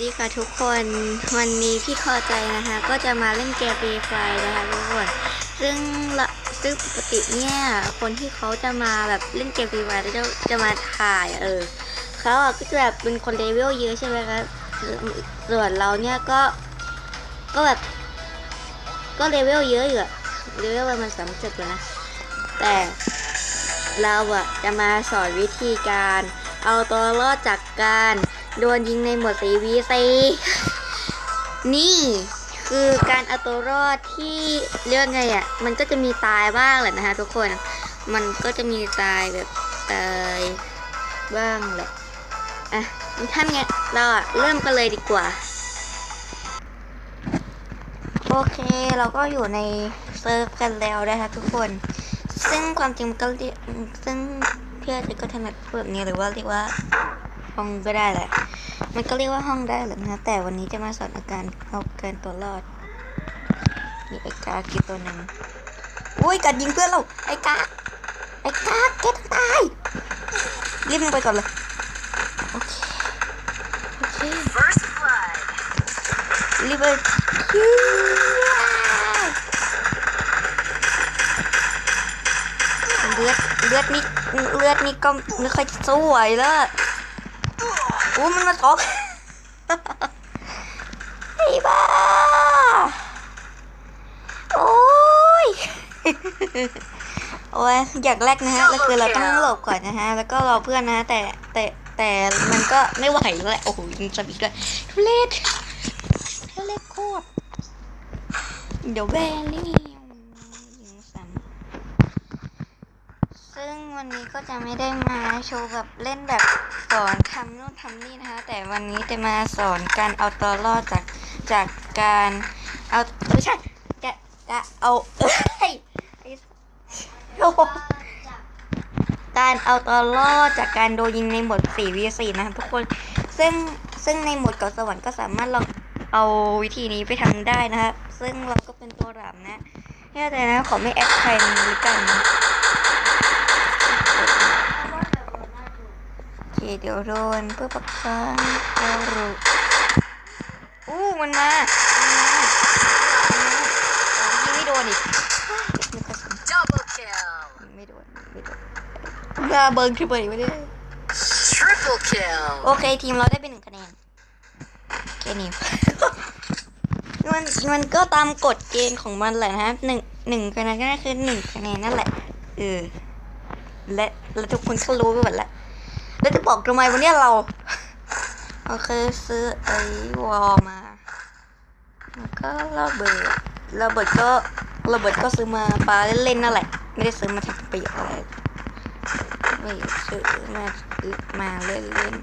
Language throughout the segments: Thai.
ดีค่ะทุกคนวันนี้พี่คอใจนะคะ ก็จะมาเล่นเกมฟรีไฟนะคะทุกคนซึ่งละซึ่งปกติเนี่ยคนที่เขาจะมาแบบเล่นเกมฟรีไฟแล้วจะจะมาถ่ายเออเขาอะก็จะแบบเป็นคนเลเวลเยอะใช่ไหมคะส่วนเราเนี่ยก็ก็แบบ ก็เลเวลเยอะอยู่อะเลเวลประมาณสามสิบแล้วนะแต่เราอะจะมาสอนวิธีการเอาตัวรอดจากการ โดนยิงในหมวด 4v4 นี่คือการเอาตัวรอดที่เรียกว่าไงอะ มันก็จะมีตายบ้างแหละนะคะทุกคน มันก็จะมีตายแบบตายบ้างแหละ อะท่านไงเราอะเริ่มกันเลยดีกว่า โอเคเราก็อยู่ในเซิร์ฟกันแล้วนะคะทุกคน ซึ่งความจริงมันก็เรียกซึ่งเพื่อนก็ถนัดพูดแบบนี้หรือว่าเรียกว่า ห้องก็ได้แหละ มันก็เรียกว่าห้องได้แหละนะ แต่วันนี้จะมาสอนอาการเอาการตัวรอด มีไอ้กากีตัวหนึ่งอุ้ยกัดยิงเพื่อนเรา ไอ้กา ไอ้กาเกตตายรีบลงไปก่อนเลย โอเค โอเครีบไปเลือดเลือดนี่เลือดนี่ก็ไม่ค่อยสู้ไหวแล้ว อู้มันมาตอกไอ้บ้า โอ้ย โอ้ยอยากแรกนะฮะแล้วคือเราต้องหลบก่อนนะฮะ แล้วก็รอเพื่อนนะ แต่แต่แต่มันก็ไม่ไหวแล้วแหละโอ้โหยิงสบิกเลยทุเรศทะเลโคตรเดี๋ยวแบนนี่ยิงซ้ำ ซึ่งวันนี้ก็จะไม่ได้มาโชว์แบบเล่นแบบสอนทำนู่นทำนี่นะคะ แต่วันนี้จะมาสอนการเอาตัวรอดจากจากการเอาไม่ใช่จะจะเอาเอ้ยโอ้โหการเอาตัวรอดจากการโดนยิงในหมด 4v4 นะคะทุกคนซึ่งซึ่งในหมดเกาะสวรรค์ก็สามารถลองเอาวิธีนี้ไปทำได้นะครับซึ่งเราก็เป็นตัวหลามนะแค่แต่นะขอไม่แอดใครนี้กันโอ เดี๋ยวโดนเพื่อปรับฟังโอรุอู้มันมามันมามันมาโอ้ยยิงไม่โดนอีกนึกกระสุนยิงไม่โดนไม่โดนมาเบิร์นคือเบิร์นไม่ได้ Triple kill. โอเคทีมเราได้เป็นหนึ่งคะแนนแค่นี้มันมันก็ตามกฎเกณฑ์ของมันแหละนะครับหนึ่งหนึ่งคะแนนก็คือหนึ่งคะแนนนั่นแหละเออและและทุกคนก็รู้ไปหมดแล้ว แล้วจะบอกทำไมวันนี้เรา โอเคซื้อไอ้วอลมา แล้วก็ระเบิดระเบิดก็ระเบิดก็ซื้อมาปาเล่นๆนั่นแหละ ไม่ได้ซื้อมาทำประโยชน์อะไรไม่ซื้อมามาเล่น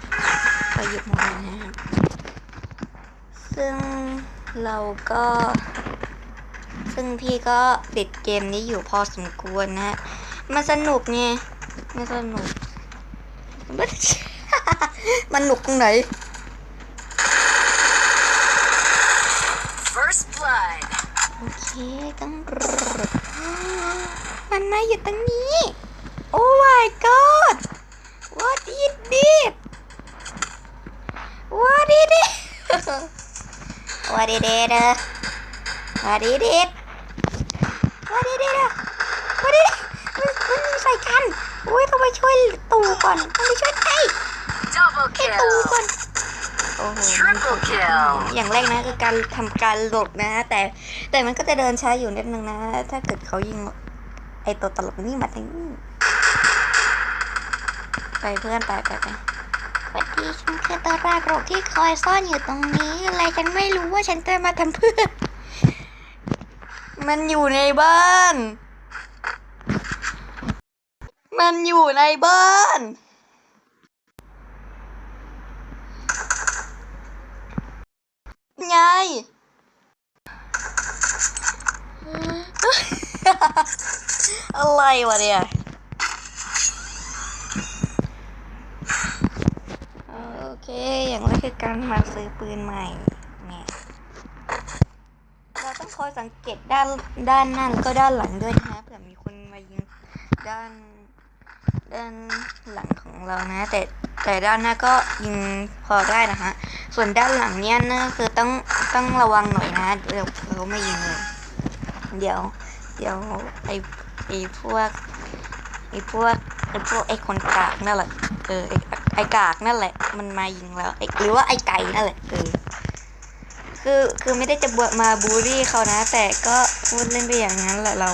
ๆประโยชน์มันนะครับซึ่งเราก็ ซึ่งพี่ก็ติดเกมนี้อยู่พอสมควรนะฮะมันสนุกไงมันสนุก มันมันหนุกตรงไหน First blood. โอเคต้องรดมันมาอยู่ตรงนี้ โอ้ my god what is this what is it what is it uh? what is it what is it uh? what is it มันมันมีใส่กันโอ้ยต้องไป ช่วยตู่ก่อนต้องไปช่วยไอ้ Double ไอ้ตู่ก่อน kill. โอ้โห Triple kill. อย่างแรกนะคือการทำการหลบนะ แต่แต่มันก็จะเดินช้าอยู่นิดนึงนะ ถ้าเกิดเขายิงไอตัวตลกนี่มาทางนี้ไปเพื่อนไปไปไปสวัสดีฉันคือตัวรากโรคที่คอยซ่อนอยู่ตรงนี้อะไรฉันไม่รู้ว่าฉันจะมาทำเพื่อ มันอยู่ในบ้าน มันอยู่ในบ้าน ไง อะไรวะเนี่ยโอเค อย่างแรกคือการมาซื้อปืนใหม่เนี่ยเราต้องคอยสังเกตด้านด้านหน้าแล้วก็ด้านหลังด้วยนะเผื่อมีคนมายิงด้าน ด้านหลังของเรานะ แต่แต่ด้านหน้าก็ยิงพอได้นะฮะส่วนด้านหลังเนี่ยนะคือต้องต้องระวังหน่อยนะเดี๋ยวเขาไม่ยิงเลยเดี๋ยว เดี๋ยวไอไอพวกไอพวกไอพวกไอคนกากนั่นแหละเออไอไอกากนั่นแหละ มันมายิงแล้วไอหรือว่าไอไก่นั่นแหละเออคือคือไม่ได้จะบวมาบูลลี่เขานะ แต่ก็พูดเล่นไปอย่างนั้นแหละเรา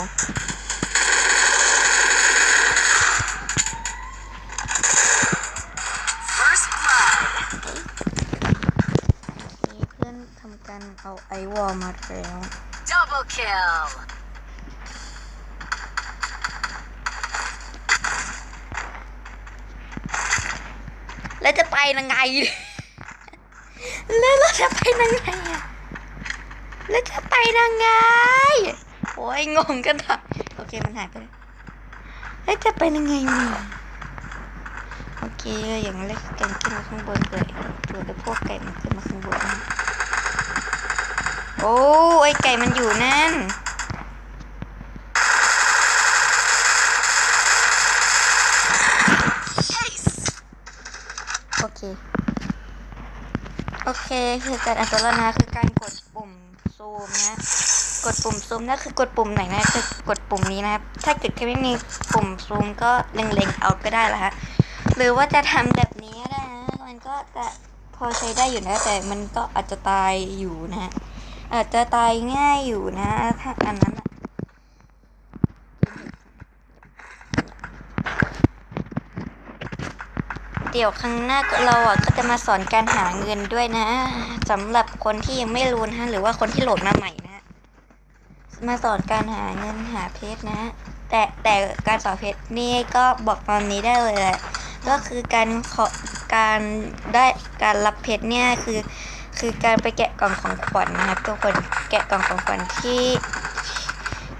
การเอาไอวอลมาแล้ว Double kill. แล้วจะไปยังไง แล้วเราจะไปยังไงอะแล้วจะไปยังไง โอ้ยงงกันทั้งโอเคมันหายไปเลยแล้วจะไปยังไงเนี่ยโอเคอย่างแรกไก่ขึ้นมาข้างบนเลยตัวไอ้พวกไก่มันขึ้นมาข้างบนนะโอ้ไอไก่มันอยู่นั่น โอเค โอเค คือการอันตรานะคือการกดปุ่มซูมนะ กดปุ่มซูมนั่นคือกดปุ่มไหนนะคือกดปุ่มนี้นะครับ ถ้าเกิดแค่ไม่มีปุ่มซูมก็เล็งๆเอาก็ได้ละฮะ หรือว่าจะทำแบบนี้ก็ได้นะ มันก็จะพอใช้ได้อยู่นะ แต่มันก็อาจจะตายอยู่นะฮะ อาจจะตายง่ายอยู่นะ ถ้าอันนั้นเดี๋ยวครั้งหน้าเราอะก็จะมาสอนการหาเงินด้วยนะสำหรับคนที่ยังไม่รู้นะฮะหรือว่าคนที่โหลดมาใหม่นะ มาสอนการหาเงินหาเพชรนะ แต่แต่การสอนเพชรนี่ก็บอกตอนนี้ได้เลยแหละก็คือการขอการได้การรับเพชรเนี่ยคือ คือการไปแกะกล่องของขวัญนะครับ ทุกคนแกะกล่องของขวัญที่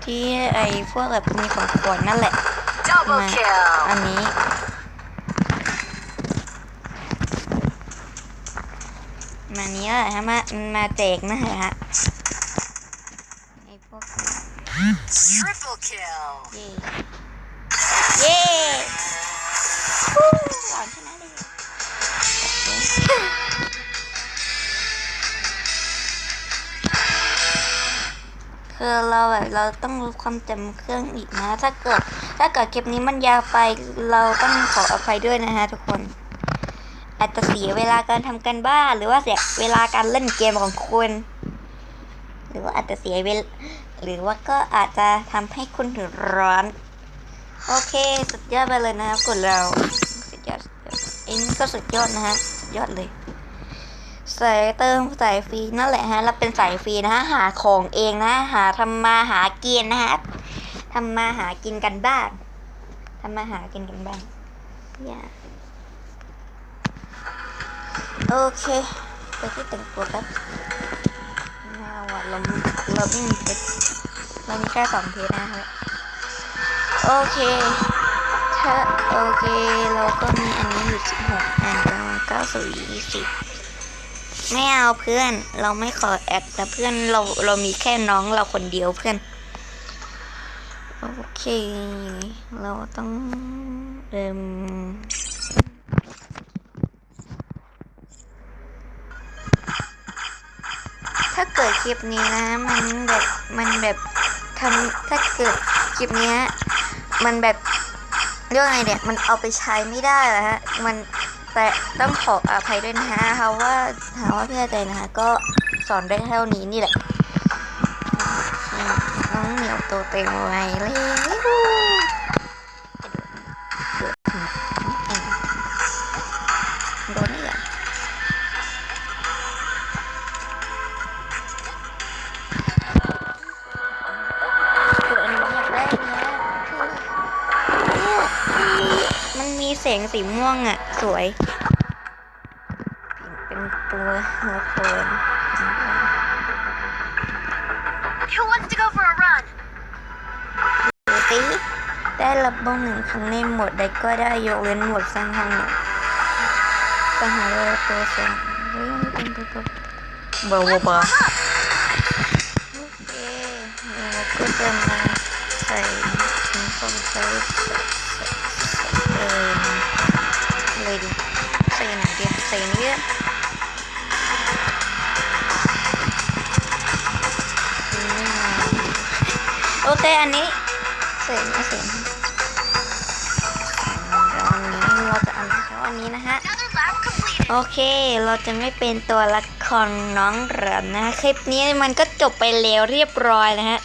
ที่ไอพวกแบบมีของขวัญนั่นแหละ Double Ma- kill. อันนี้มานี้แหละฮะมามาแจกนะฮะไอพวก Triple kill. เย่เย่ อเราแบบเราต้องรู้ความจำเครื่องอีกนะ ถ้าเกิดถ้าเกิดคลิปนี้มันยาวไปเราต้องขออภัยด้วยนะฮะทุกคน อาจจะเสียเวลาการทำกันบ้านหรือว่าเสียเวลาการเล่นเกมของคุณ หรือว่าอาจจะเสียเวลหรือว่าก็อาจจะทำให้คุณถึงร้อน โอเค สุดยอดไปเลยนะครับกดเราสุดยอดสุดยอดเอ็นก็สุดยอดนะฮะ สุดยอดเลย สายเติมสายฟรีนั่นแหละฮะเราเป็นสายฟรีนะฮะหาของเองนะหาทำมาหากินนะฮะทำมาหากินกันบ้างทำมาหากินกันบ้างอย่าโอเคไปที่แต่งตัวแป๊บน่าว่ะเราเราไม่มีเพชรเรามีแค่สองเพชรนะฮะโอเคถ้าโอเคเราก็มีอันนี้อยู่สิบหกอันก็เก้าสู่ยี่สิบ ไม่เอาเพื่อน เราไม่ขอแอดแต่เพื่อนเราเรามีแค่น้องเราคนเดียวเพื่อน โอเค เราต้องเอิมถ้าเกิดคลิปนี้นะ มันแบบมันแบบทำถ้าเกิดคลิปนี้มันแบบเรื่องไงเนี่ย มันเอาไปใช้ไม่ได้แล้วฮะ มัน แต่ต้องขออภัยด้วยนะคะเพราะว่าหาว่าเพื่อใจนะคะ ก็สอนได้เท่านี้นี่แหละมน้องเหนียวตัวเต็มไว้เลย สงสีม่วงอะ สวย เป็นตัวละคร Who wants to go for a run? ดูสิได้รับบ้องหนึ่งครั้งในหมวดใดก็ได้ยกเว้นหมวดสร้างห้องสหายตัวสองเฮ้ยมันเป็นตัวตัวเบาเบาโอเคเราก็จะมาใส่ถุงของใช้ใส่ใส่ใส่ เอออะไรดีใส่ไหนดีอะใส่นนี้โอเค อันนี้ใส่อันนี้ใส่อันแล้วอันนี้เราจะอันแล้วอันนี้นะฮะ โอเค เราจะไม่เป็นตัวละครน้องเหริมนะคลิปนี้มันก็จบไปแล้วเรียบร้อยนะฮะ